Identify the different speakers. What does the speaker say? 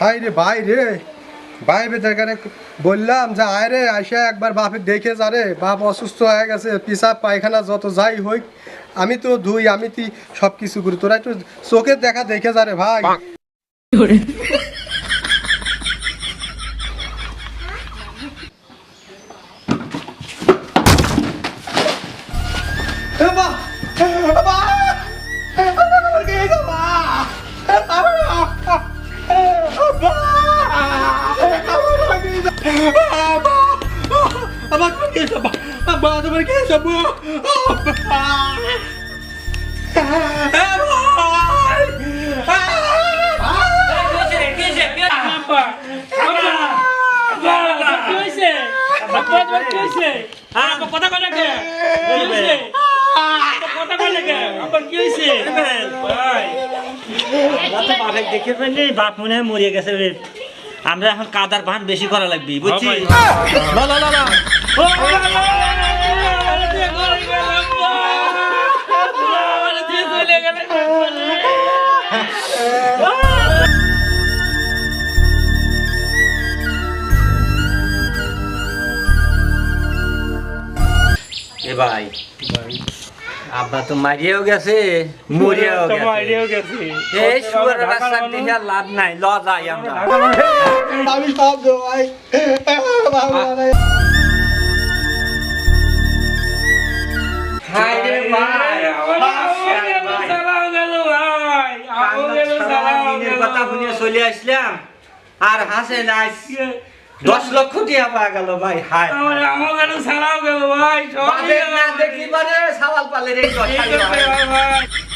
Speaker 1: High রে ভাই রে ভাই বেতারে বললাম যে আয় রে আইসা একবার বাপের দেখে যা রে বাপ অসুস্থ হয়ে গেছে পিসাব পায়খানা যত যাই হই আমি তো ধুই, আমি তুই সব কিছু করি তোরা একটু চোখের দেখা দেখে যা রে ভাই! বাহ! কে গেছে? বাহ! বাহ! আমার কে গেছে বাহ? বাহ, তোমার কে! এ ভাই!
Speaker 2: দেখে ফেললি বাপ মনে হয় মরিয়ে গেছে আমরা এখন কাদার ভান বেশি করা লাগবে বুঝছি
Speaker 1: না, না।
Speaker 2: এ ভাই। আব্বা তো মারিয়েও গেছে মরিয়েও গেছে এই শুয়ারের রাস্তা দেখে লাভ নাই ল যাই আমরা
Speaker 1: আমি সব দেবো ভাই ভাই।
Speaker 2: হাই রে ভাই কথা শুনে চলে আসলাম আর হাসে নাই দশ লক্ষ টিয়া পাওয়া গেল ভাই হাই বাপের না দেখি পারে সাওয়াল পালের এই হাজার।